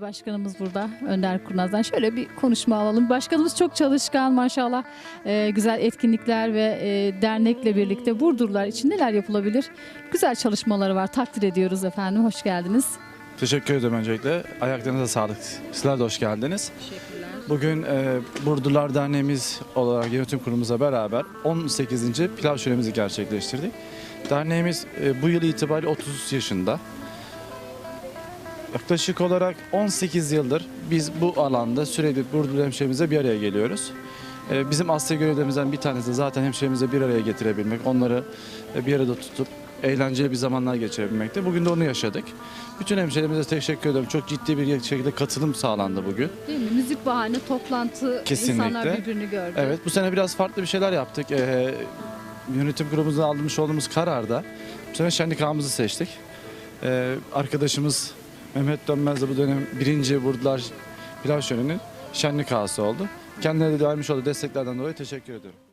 Başkanımız burada Önder Kurnaz'dan. Şöyle bir konuşma alalım. Başkanımız çok çalışkan maşallah. Ee, güzel etkinlikler ve e, dernekle birlikte Burdurlar için neler yapılabilir? Güzel çalışmaları var. Takdir ediyoruz efendim. Hoş geldiniz. Teşekkür ederim öncelikle. Ayaklarınıza sağlık. Sizler de hoş geldiniz. Bugün e, Burdular Derneğimiz olarak yönetim kurulumuzla beraber 18. pilav şölemizi gerçekleştirdik. Derneğimiz e, bu yıl itibariyle 30 yaşında. Yaklaşık olarak 18 yıldır biz bu alanda sürekli Burdur hemşehrimize bir araya geliyoruz. E, bizim asli görevlerimizden bir tanesi de zaten hemşehrimize bir araya getirebilmek, onları e, bir arada tutup eğlenceli bir zamanlar geçirebilmekte. Bugün de onu yaşadık. Bütün hemşehrimize teşekkür ederim. Çok ciddi bir şekilde katılım sağlandı bugün. Değil mi? Müzik bahane toplantı Kesinlikle. insanlar birbirini gördü. Evet bu sene biraz farklı bir şeyler yaptık. Ee, yönetim grubumuzdan almış olduğumuz kararda bu sene şenlik ağımızı seçtik. Ee, arkadaşımız Mehmet Dönmez de bu dönem birinci Burdular Pilav Şöleni'nin şenlik ağası oldu. Kendilerine de vermiş olduğu desteklerden dolayı teşekkür ediyorum.